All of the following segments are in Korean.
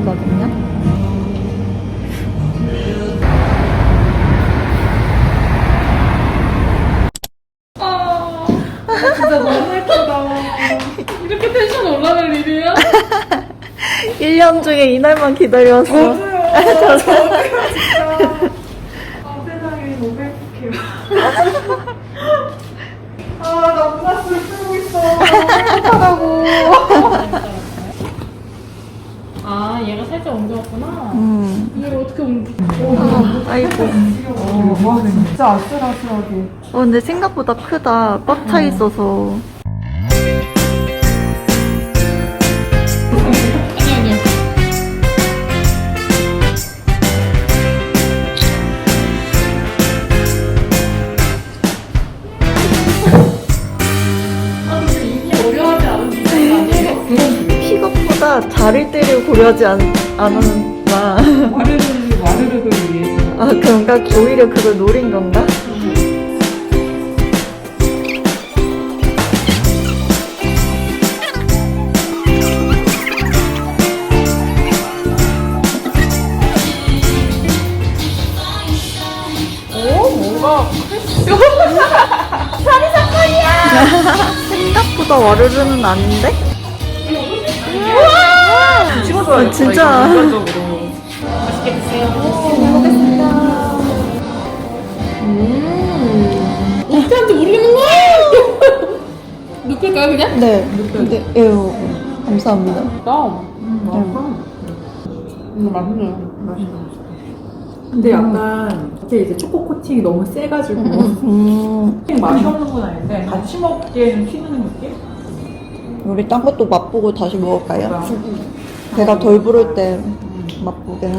있거든요. 진짜 너무 예쁘다. 이렇게 텐션 올라갈 일이야? 1년 중에 이날만 기다려왔어. 저도요. 저도요, 진짜. 아, 세상에 너무 행복해요. 아, 나 문화스를 쓰고 있어. 행복하다고. 아, 얘가 살짝 옮겨왔구나. 음. 이걸 어떻게 옮겨? 아이고. 어, 와, 진짜 아슬아슬하게. 어, 근데 생각보다 크다. 꽉 차 있어서. 자를 때를 고려하지 않, 않았나. 와르르, 와르르를 위해서. 아, 그런가? 오히려 그걸 노린 건가? 오, 뭔가. 생각보다 와르르는 아닌데? 찍어줘야 아, 진짜. 인간적으로. 맛있게 드세요. 음. 하는지 모르겠는 거야! 눕힐까요, 그냥? 네. 근데, 에휴, 감사합니다. 나. 음, 맛있네요. 근데 약간 이게 이제 초코 코팅이 너무 세가지고 음, 맛이 없는 건 아닌데 같이 먹기에는 튀는 느낌? 우리 딴 것도 맛보고 다시 먹을까요? 뭐야? 배가 덜 부를 때 맛보게.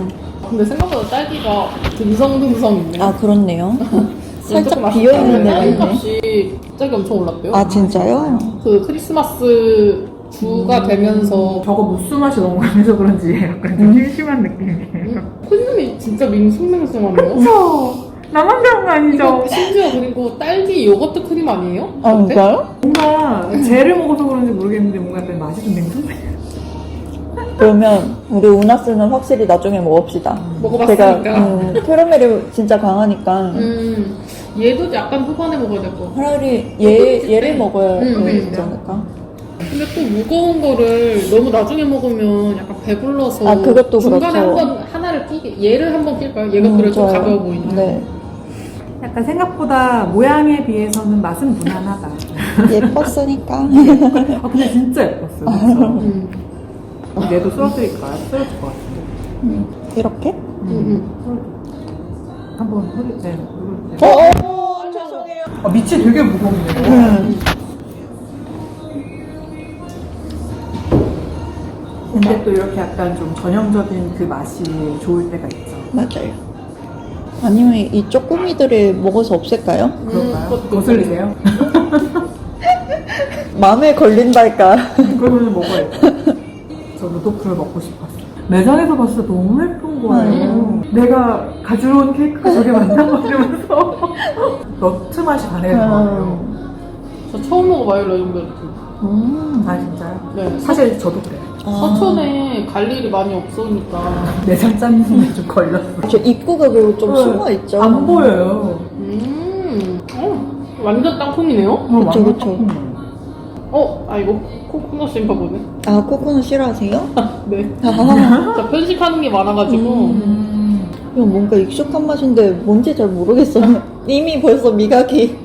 근데 생각보다 딸기가 듬성듬성 있네. 아, 그렇네요. 살짝 조금 비어있는. 데가 있네. 딸기값이 갑자기 엄청 올랐대요. 아, 진짜요? 그 크리스마스 주가 되면서 저거 무스 맛이 너무 강해서 그런지 약간 좀 심심한 느낌이에요. 콘돔이 진짜 밍숭맹숭하네요. 그쵸? 나만 그런 거 아니죠? 이거 심지어 그리고 딸기 요거트 크림 아니에요? 아, 겉에? 진짜요? 뭔가 젤을 먹어서 그런지 모르겠는데 뭔가 약간 맛이 좀 냉정해. 그러면 우리 우나스는 확실히 나중에 먹읍시다. 먹어봤으니까. 제가 음, 캐러멜이 진짜 강하니까 음, 얘도 약간 후반에 먹어야 될 거. 차라리 얘, 얘를 먹어야 음, 되지 음. 않을까? 근데 또 무거운 거를 너무 나중에 먹으면 약간 배불러서 아, 그것도 중간에 그렇죠. 한번 하나를 끼게 얘를 한번 낄까요? 얘가 음, 그래도 좀 좋아요. 가벼워 보이네. 네. 약간 생각보다 모양에 비해서는 맛은 무난하다. 예뻤으니까. 아 근데 진짜 예뻤어요. 그쵸? 음, 얘도 썰어드릴까요? 썰어줄 것 같은데. 이렇게? 음, 음. 한번 흐리, 네, 어. 어, 죄송해요. 아, 밑이 되게 무겁네요. 음. 근데 또 이렇게 약간 좀 전형적인 그 맛이 좋을 때가 있죠. 맞아요. 아니면 이 쪼꼬미들을 먹어서 없앨까요? 그럴까요? 그것도 거슬리세요? 마음에 걸린달까. 그러면 먹어야죠. 저 루도프를 먹고 싶었어요. 매장에서 봤을 때 너무 예쁜 거예요. 내가 가져온 케이크가 저게 맞나? 막 이러면서 너트 맛이 강해요. 음. 저 처음 먹어봐요, 레전베르트. 음. 아 진짜요? 네. 사실 저도 그래요. 서촌에 갈 일이 많이 없으니까. 매장 짠님이 좀 걸렸어. 저 입구가 그리고 좀 네. 숨어 있죠. 안 보여요. 음, 어, 완전 땅콩이네요? 어, 그쵸, 완전 그쵸. 딱 어, 아, 이거 코코넛인가 보네. 아, 코코넛 싫어하세요? 네. 아, 저 편식하는 게 많아가지고. 음. 이거 뭔가 익숙한 맛인데 뭔지 잘 모르겠어요. 이미 벌써 미각이.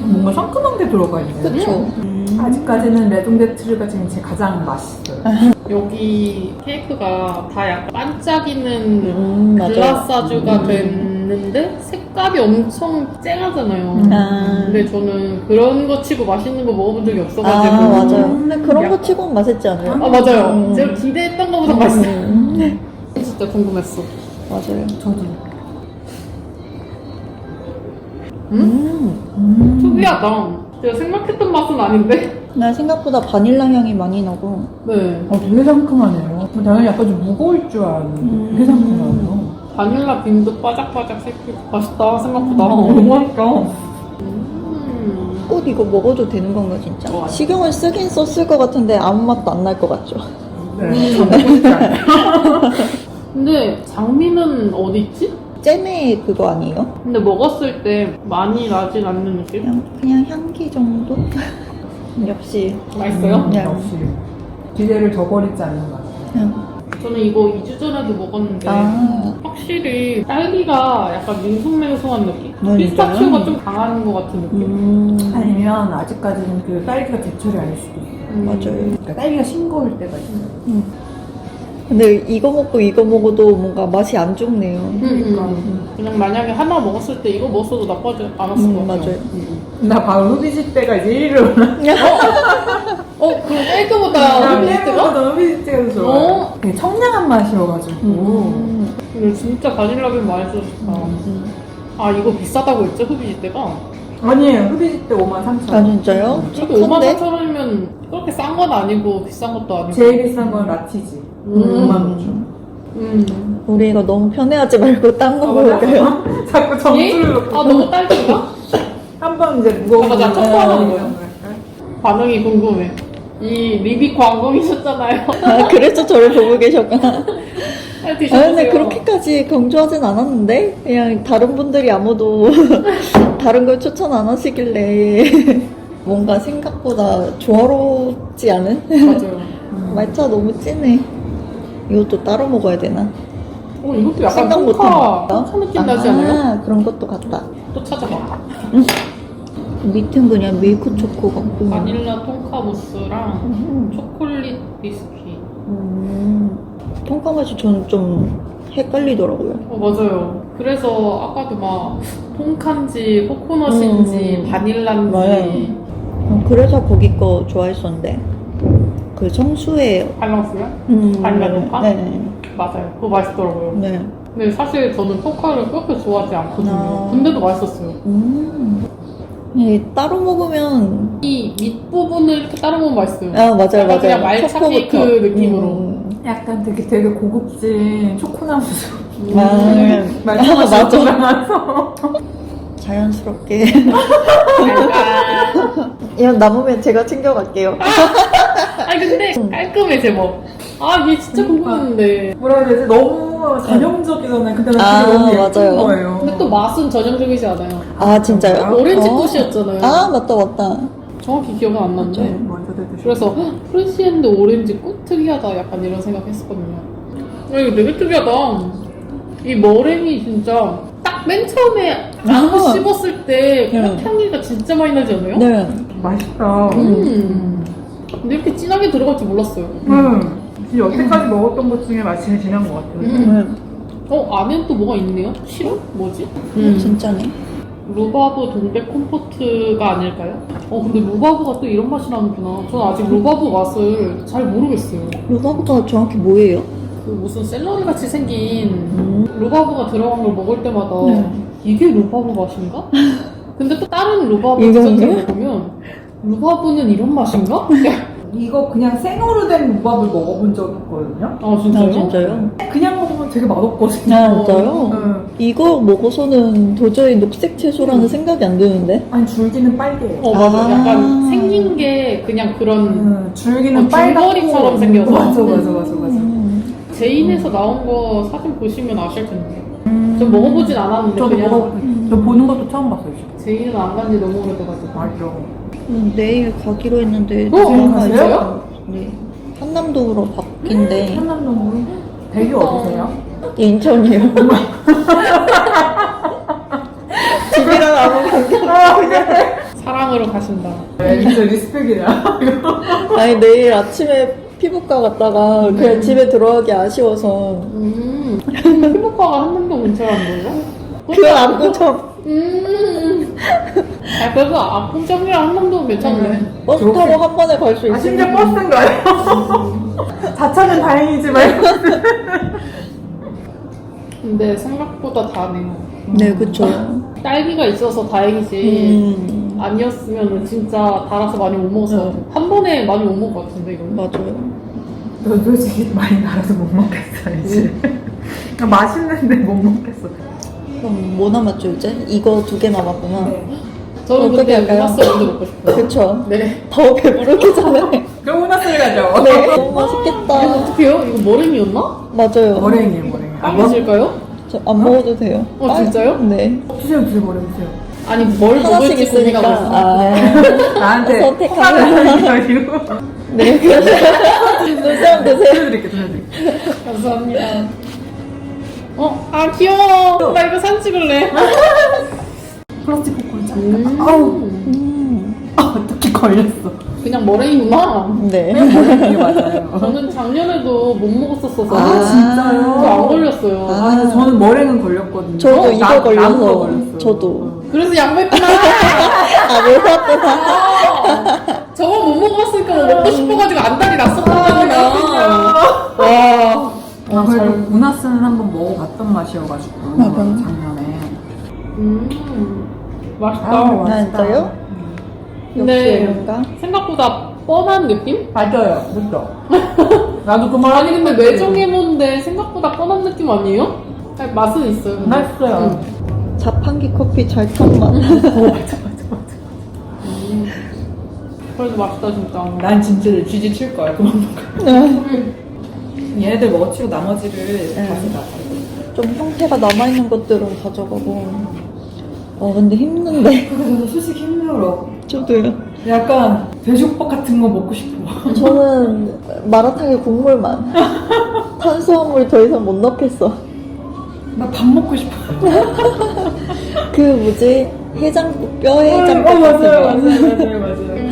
뭔가 상큼한 게 들어가 있네요. 그쵸. 아직까지는 레동데트르가 지금 제 가장 맛있어요. 여기 케이크가 다 약간 반짝이는 음, 맞아요. 글라사주가 음. 됐는데 색감이 엄청 쨍하잖아요. 아. 근데 저는 그런 거 치고 맛있는 거 먹어본 적이 없어가지고. 아, 맞아요. 근데 그런 거 약간- 치고는 맛있지 않아요? 아, 맞아요. 음. 제가 기대했던 것보다 맛있어요. 음. 진짜 궁금했어. 맞아요. 저도. 음. 음. 특이하다. 제가 생각했던 맛은 아닌데? 나 생각보다 바닐라 향이 많이 나고. 네. 어, 되게 상큼하네요. 당연히 약간 좀 무거울 줄 알았는데 되게 상큼하네요. 바닐라 빈도 바짝바짝 새끼 맛있다 생각보다. 너무 맛있다. 음. 꽃 이거 먹어도 되는 건가 진짜? 어, 식용을 쓰긴 썼을 것 같은데 아무 맛도 안 날 것 같죠? 네, 않아요. 근데 장미는 어디 있지? 잼에 그거 아니에요? 근데 먹었을 때 많이 나진 않는 느낌? 그냥, 그냥 향기 정도? 역시 맛있어요? 네. 역시 기대를 저버리지 않는. 그냥 저는 이거 2주 전에도 먹었는데 아 확실히 딸기가 약간 밍숭맹숭한 느낌? 진짜요? 피스타치오가 좀 강한 것 같은 느낌? 음, 아니면 아직까지는 그 딸기가 제철이 아닐 수도 있어요. 음. 맞아요. 그러니까 딸기가 싱거울 때가 있어요. 근데 이거 먹고 이거 먹어도 뭔가 맛이 안 좋네요. 음, 그러니까. 음. 그냥 만약에 하나 먹었을 때 이거 먹었어도 나쁘지 않았을 음, 것 같아요. 맞아요. 나 바로 흡이질 때가 이제 1위를 어? 그럼? 너무 흡이질때가 더 좋아요. 어? 되게 청량한 맛이어가지고. 음. 이거 진짜 바닐라빈 많이 써줬다. 음. 아 이거 비싸다고 했죠? 흡이질 때가? 아니에요. 흡이질 때 5만 3천 아 진짜요? 이게 5만 착한데? 4천 원이면 그렇게 싼 건 아니고 비싼 것도 아니고 제일 비싼 건 라티지. 음. 5만 5천. 음. 우리 이거 너무 편해하지 말고 딴거 아, 먹을까요? 자꾸 예? 점수를 놓고. 아 너무 딸기인가? 한 번 이제 무거운 아, 맞아. 거첫 번은? 거야. 반응이 궁금해 이 리빅 광고이셨잖아요 아 그래서 저를 보고 계셨구나. 아 드셔보세요 근데 그렇게까지 강조하진 않았는데 그냥 다른 분들이 아무도 다른 걸 추천 안 하시길래 뭔가 생각보다 조화롭지 않은 맞아요 말차 너무 진해. 이것도 따로 먹어야 되나? 어 이것도 약간 생각 못한 통카 거. 통카 느낌 나지 않아요? 아, 그런 것도 같다. 또 찾아봐 밑은 그냥 밀크 초코 같고. 바닐라 통카 무스랑 음. 초콜릿 비스킷 음. 통카 맛이 저는 좀 헷갈리더라고요. 어 맞아요 그래서 아까도 막 통칸지 코코넛인지 음. 바닐라인지 맞아요. 음, 그래서 거기 거 좋아했었는데 그 성수의 밸런스요? 음, 바닐라 통카? 네, 맞아요 그거 맛있더라고요 네. 근데 사실 저는 통카를 그렇게 좋아하지 않거든요 아. 근데도 맛있었어요 음. 네, 따로 먹으면 이 밑부분을 이렇게 따로 먹으면 맛있어요 아 맞아요 약간 맞아요. 그냥 말차 케이크 초코부터. 느낌으로. 음. 약간 되게 되게 고급진 초코나무 음. 아, 말차 맛이 맞아. 들어가서 자연스럽게 약간 이거 남으면 제가 챙겨갈게요. 아니 근데 깔끔해 제법 아 얘 진짜 그러니까. 궁금했는데 뭐라 해야 되지? 너무 전형적이잖아요. 근데 나 아, 되게 너무 예쁜 맞아요. 거예요. 근데 또 맛은 전형적이지 않아요 아 진짜요? 오렌지 어. 꽃이었잖아요 아 맞다 맞다. 정확히 기억은 안 나는데. 먼저 드셔. 그래서 헉, 프레시앤드 오렌지 꽃 특이하다 약간 이런 생각했었거든요 야 이거 되게 특이하다 이 머랭이 진짜 딱 맨 처음에 안고 아. 씹었을 때 네. 꽃향기가 진짜 많이 나지 않아요? 네. 맛있다. 음. 근데 이렇게 진하게 들어갈 줄 몰랐어요 음. 여태까지 먹었던 것 중에 맛이 제일 진한 것 같아요. 음. 네. 어 안에는 또 뭐가 있네요? 시럽? 뭐지? 음. 진짜네. 루바브 동백 콤포트가 아닐까요? 어 근데 루바브가 또 이런 맛이 나는구나 저는 아직 루바브 맛을 잘 모르겠어요 루바브가 정확히 뭐예요? 그 무슨 샐러리 같이 생긴 음. 루바브가 들어간 걸 먹을 때마다 네. 이게 루바브 맛인가? 근데 또 다른 루바브 이건가요? 디저트를 먹으면 루바브는 이런 맛인가? 이거 그냥 생으로 된 무밥을 먹어본 적이 있거든요. 아 진짜요? 아 진짜요? 그냥 먹으면 되게 맛없거든요. 아 진짜요? 응. 이거 먹어서는 도저히 녹색 채소라는 생각이 안 드는데. 아니 줄기는 빨개요. 어 맞아 아. 약간 생긴 게 그냥 그런 응, 줄기는 어, 빨갛고 생겨서. 맞아 맞아 맞아 맞아. 음. 제인에서 나온 거 사진 보시면 아실 텐데 전 먹어보진 않았는데 저도 그냥 먹어, 저 보는 것도 처음 봤어요 지금. 제인은 안간지 너무 오래돼가지고 맞아. 음, 내일 가기로 했는데 어? 가세요? 가야죠. 네. 한남동으로 바뀐데 한남동으로 되게 어디세요? 인천이요. 집이랑 아무 관계. 사랑으로 가신다 네, 진짜 리스펙이야. 아니 내일 아침에 피부과 갔다가 그냥 집에 들어가기 아쉬워서 음 피부과가 한 번도 근처란 거예요? 그건 안 고쳐. 음. 아, 그래도 아픔점이랑 한 번도 괜찮네. 버스 타고 한 번에 갈수아 심지어. 버스인가요? 자차는 다행이지만. 근데 생각보다 다네요. 네 그쵸. 딸기가 있어서 다행이지. 음 아니었으면 진짜 달아서 많이 못것 같아요. 한 번에 많이 못 먹을 것 같은데, 이거. 맞아요. 너 솔직히 많이 달아서 못 먹겠어 이제. 맛있는데 못 먹겠어. 그럼 뭐 남았죠 이제? 이거 두 개 남았구나. 저는 어떻게 근데 할까요? 먼저 먹고 싶어요. 그쵸. 네. 더 배부르기 전에. 나서 플러스를 가져. 네. 너무 이거 맛있겠다. 어떡해요? 이거 머랭이였나? 맞아요. 머랭이에요, 머랭이. 아, 빵 드실까요? 저 안 먹어도 돼요. 어, 아, 진짜요? 네. 드세요, 드세요, 머랭 드세요. 아니 뭘 하나씩 먹을지 있으니까. 고민하고 있어 아, 나한테 선택하는 이거 네. 눈싸움 드세요. 드려드릴게, 드려드릴게. 감사합니다 어? 아 귀여워 나 이거 사진 찍을래 플라스틱 포크를 짜. 음. 아우, 음. 아, 어떻게 걸렸어. 그냥 머랭이구나 네. 머랭이 맞아요. 저는 작년에도 못 먹었었어서 아, 저 진짜요? 안 걸렸어요 아. 아, 근데 저는 머랭은 걸렸거든요. 저도 이거 나-. 나무가 걸렸어요. 저도. 그래서 양보했구나 아, 몰랐구나. 아, 저거 못 먹었으니까 뭐 먹고 싶어가지고 안달이 났었거든요 와 아, 그래도 우나스는 한번 먹어봤던 맛이어가지고 맞아요. 작년에. 음, 맛있다 아, 진짜요? 역시 네. 이런가? 생각보다 뻔한 느낌? 맞아요, 그죠? 나도 그 말. 아니 근데 매정해몬데 생각보다 뻔한 느낌 아니에요? 아니, 맛은 있어요 근데. 맛있어요. 자판기 커피 잘통만. 음. 그래도 맛있다 진짜 난 진짜 쥐지 칠 거야, 그만. 음. 얘네들 먹어치고 나머지를 네. 가져가. 좀 형태가 남아있는 것들은 가져가고. 어, 근데 힘든데. 저도 솔직히 힘들어. 저도요. 약간 돼지국밥 같은 거 먹고 싶어. 저는 마라탕에 국물만. 탄수화물 더 이상 못 넣겠어. 나 밥 먹고 싶어. 그 뭐지? 해장국, 뼈 해장국 어, 맞아요, 거. 맞아요, 맞아요, 맞아요.